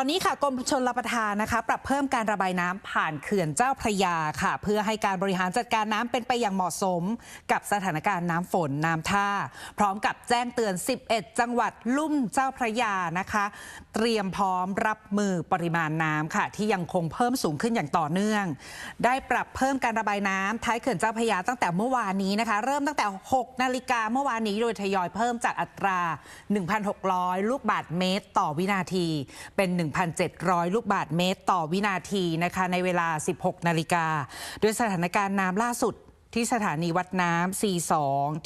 อนนี้ค่ะกรมชนรับประทานนะคะ ปรับเพิ่มการระบายน้ำผ่านเขื่อนเจ้าพระยาค่ะ เพื่อให้การบริหารจัดการน้ำเป็นไปอย่างเหมาะสม กับสถานการณ์น้ำฝนน้ำท่า พร้อมกับแจ้งเตือน 11 จังหวัดลุ่มเจ้าพระยานะคะ เตรียมพร้อมรับมือปริมาณน้ำค่ะ ที่ยังคงเพิ่มสูงขึ้นอย่างต่อเนื่อง ได้ปรับเพิ่มการระบายน้ำท้ายเขื่อนเจ้าพระยาตั้งแต่เมื่อวานนี้นะคะ เริ่มตั้งแต่ 6 นาฬิกาเมื่อวานนี้โดยทยอยเพิ่มจากอัตรา 1,600 ลูกบาทเมตร ต่อวินาทีเป็น1 1,700 ลูกบาทเมตรต่อวินาทีนะคะในเวลา 16 นาฬิกาโดยสถานการณ์น้ำล่าสุด ที่สถานีวัดน้ำ C2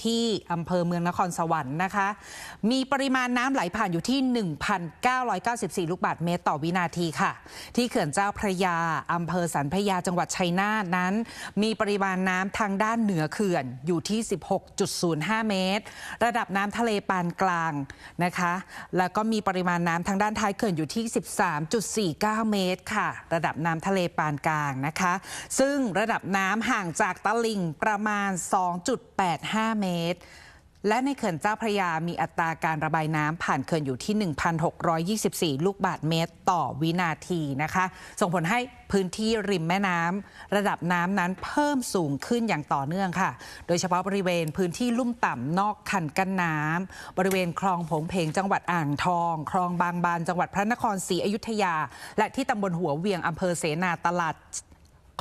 ที่อำเภอเมืองนครสวรรค์นะคะ มีปริมาณน้ำไหลผ่านอยู่ที่ 1,994 ลูกบาศก์เมตรต่อวินาทีค่ะ ที่เขื่อนเจ้าพระยาอำเภอสันพระยาจังหวัดชัยนาทนั้น มีปริมาณน้ำทางด้านเหนือเขื่อนอยู่ที่ 16.05 เมตร ระดับน้ำทะเลปานกลางนะคะ แล้วก็มีปริมาณน้ำทางด้านท้ายเขื่อนอยู่ที่ 13.49 เมตรค่ะ ระดับน้ำทะเลปานกลางนะคะ ซึ่งระดับน้ำห่างจากตลิ่งประมาณ 2.85 เมตร และในเขื่อนเจ้าพระยามีอัตราการระบายน้ำผ่านเขื่อนอยู่ที่ 1,624 ลูกบาศก์เมตรต่อวินาทีนะคะ ส่งผลให้พื้นที่ริมแม่น้ำระดับน้ำนั้นเพิ่มสูงขึ้นอย่างต่อเนื่องค่ะ โดยเฉพาะบริเวณพื้นที่ลุ่มต่ำนอกคันกั้นน้ำบริเวณคลองผงเพงจังหวัดอ่างทอง คลองบางบานจังหวัดพระนครศรีอยุธยา และที่ตำบลหัวเวียงอำเภอเสนาตลาด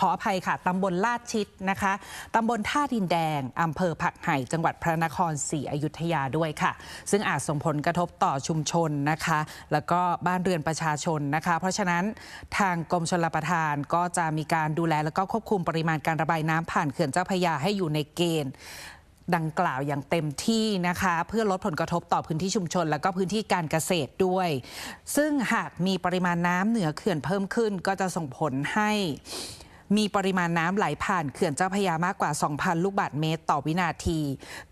ออภัยค่ะตำบลลาดชิดนะคะตำบลท่าดินแดงอำเภอผักไห่จังหวัดพระนครศรีอยุธยาด้วยค่ะ ซึ่งอาจส่งผลกระทบต่อชุมชนนะคะ แล้วก็บ้านเรือนประชาชนนะคะ เพราะฉะนั้นทางกรมชลประทานก็จะมีการดูแลแล้วก็ควบคุมปริมาณการระบายน้ำผ่านเขื่อนเจ้าพระยาให้อยู่ในเกณฑ์ดังกล่าวอย่างเต็มที่นะคะ เพื่อลดผลกระทบต่อพื้นที่ชุมชน และก็พื้นที่การเกษตรด้วย ซึ่งหากมีปริมาณน้ำเหนือเขื่อนเพิ่มขึ้น ก็จะส่งผลให้ มีปริมาณน้ำไหลผ่านเขื่อนเจ้าพยามากกว่า 2,000 ลูกบาศก์เมตรต่อวินาที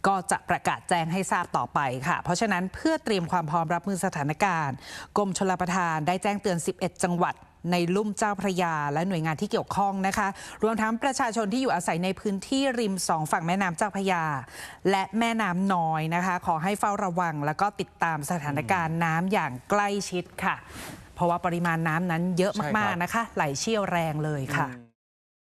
ก็จะประกาศแจ้งให้ทราบต่อไปค่ะ เพราะฉะนั้นเพื่อเตรียมความพร้อมรับมือสถานการณ์ กรมชลประทานได้แจ้งเตือน 11 จังหวัดในลุ่มเจ้าพระยาและหน่วยงานที่เกี่ยวข้องนะคะ รวมทั้งประชาชนที่อยู่อาศัยในพื้นที่ริมสองฝั่งแม่น้ำเจ้าพระยา และแม่น้ำน้อยนะคะ ขอให้เฝ้าระวัง แล้วก็ติดตามสถานการณ์น้ำอย่างใกล้ชิดค่ะ เพราะว่าปริมาณน้ำนั้นเยอะมากๆนะคะ ไหลเชี่ยวแรงเลยค่ะ